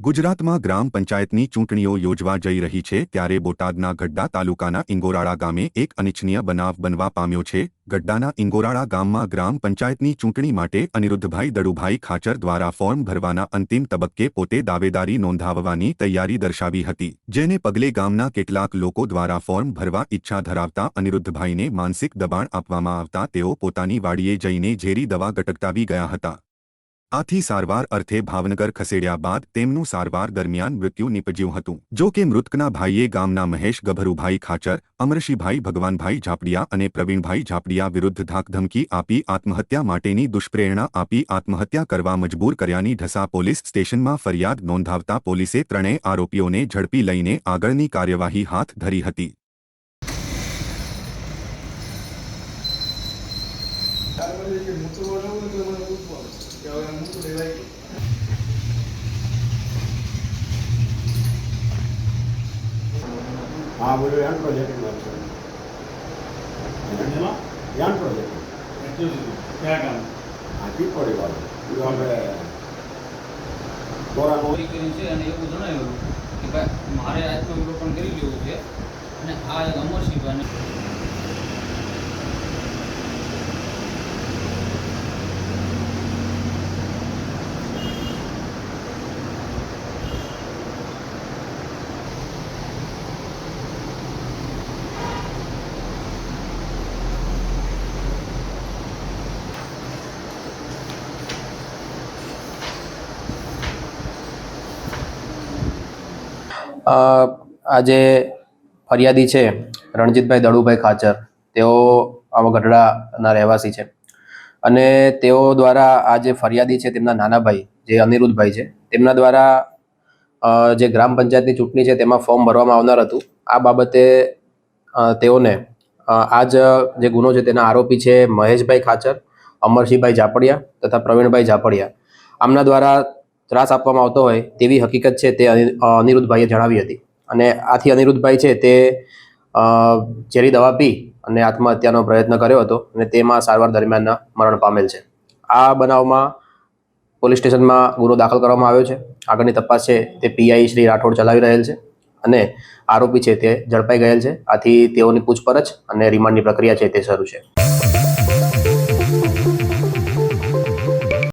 ગુજરાતમાં ગ્રામ પંચાયતની ચૂંટણીઓ યોજવા જઈ રહી છે ત્યારે બોટાદના ગડ્ડા તાલુકાના ઇંગોરાળા ગામે એક અનિચ્છનીય બનાવ બનવા પામ્યો છે. ગડ્ડાના ઇંગોરાળા ગામમાં ગ્રામ પંચાયતની ચૂંટણી માટે અનિરુદ્ધભાઈ દડુભાઈ ખાચર દ્વારા ફોર્મ ભરવાના અંતિમ તબક્કે પોતે દાવેદારી નોંધાવવાની તૈયારી દર્શાવી હતી, જેને પગલે ગામના કેટલાક લોકો દ્વારા ફોર્મ ભરવા ઈચ્છા ધરાવતા અનિરુદ્ધભાઈને માનસિક દબાણ આપવામાં આવતા તેઓ પોતાની વાડીએ જઈને ઝેરી દવા ગટકટાવી ગયા હતા. આથી સારવાર અર્થે ભાવનગર ખસેડ્યા બાદ તેમનું સારવાર દરમિયાન મૃત્યુ નીપજ્યું હતું. જો કે મૃતકના ભાઈએ ગામના મહેશ, ગભરુભાઈ ખાચર, અમરશીભાઈ, ભગવાનભાઈ ઝાપડિયા અને પ્રવીણભાઈ ઝાપડિયા વિરુદ્ધ ધાકધમકી આપી આત્મહત્યા માટેની દુષ્પ્રેરણા આપી આત્મહત્યા કરવા મજબૂર કર્યાની ઢસા પોલીસ સ્ટેશનમાં ફરિયાદ નોંધાવતા પોલીસે ત્રણેય આરોપીઓને ઝડપી લઈને આગળની કાર્યવાહી હાથ ધરી હતી. ને તો મૂતરું લેવાય હા બોલો યાન પ્રોજેક્ટમાં છે. યાન પ્રોજેક્ટ એટલું કયા કામ? હાથી પડે વાળો એ આપણે કોરાનો ચોરી કરી છે અને એવું જણાવ્યું કે ભાઈ મારે આત્મવિલોપન કરી લેવું છે. અને આ એક અમર અ, આ જે ફરિયાદી છે, રણજીતભાઈ દળુભાઈ ખાચર, તેઓ આવા ગઢડાના રહેવાસી છે. અને તેઓ દ્વારા આ જે ફરિયાદી છે, તેમના નાના ભાઈ જે અનિરુદ્ધભાઈ છે, તેમના દ્વારા જે ગ્રામ પંચાયતની ચૂંટણી છે, તેમાં ફોર્મ ભરવામાં આવનાર હતું. આ બાબતે તેઓને આ જ જે ગુનો છે, તેના આરોપી છે, મહેશભાઈ ખાચર અમરસિંહભાઈ ઝાપડિયા તથા પ્રવીણભાઈ ઝાપડિયા. આમના દ્વારા ત્રાસ આપવામાં આવતો હોય તેવી હકીકત છે તે અનિરુદ્ધભાઈએ જણાવી હતી. અને આથી અનિરુદ્ધભાઈ છે તે ઝેરી દવા પી અને આત્મહત્યાનો પ્રયત્ન કર્યો હતો અને તેમાં સારવાર દરમિયાન મરણ પામેલ છે. આ બનાવમાં પોલીસ સ્ટેશનમાં ગુનો દાખલ કરવામાં આવ્યો છે. આગળની તપાસ છે તે પીઆઈ શ્રી રાઠોડ ચલાવી રહેલ છે અને આરોપી છે તે ઝડપાઈ ગયેલ છે. આથી તેઓની પૂછપરછ અને રિમાન્ડની પ્રક્રિયા છે તે શરૂ છે.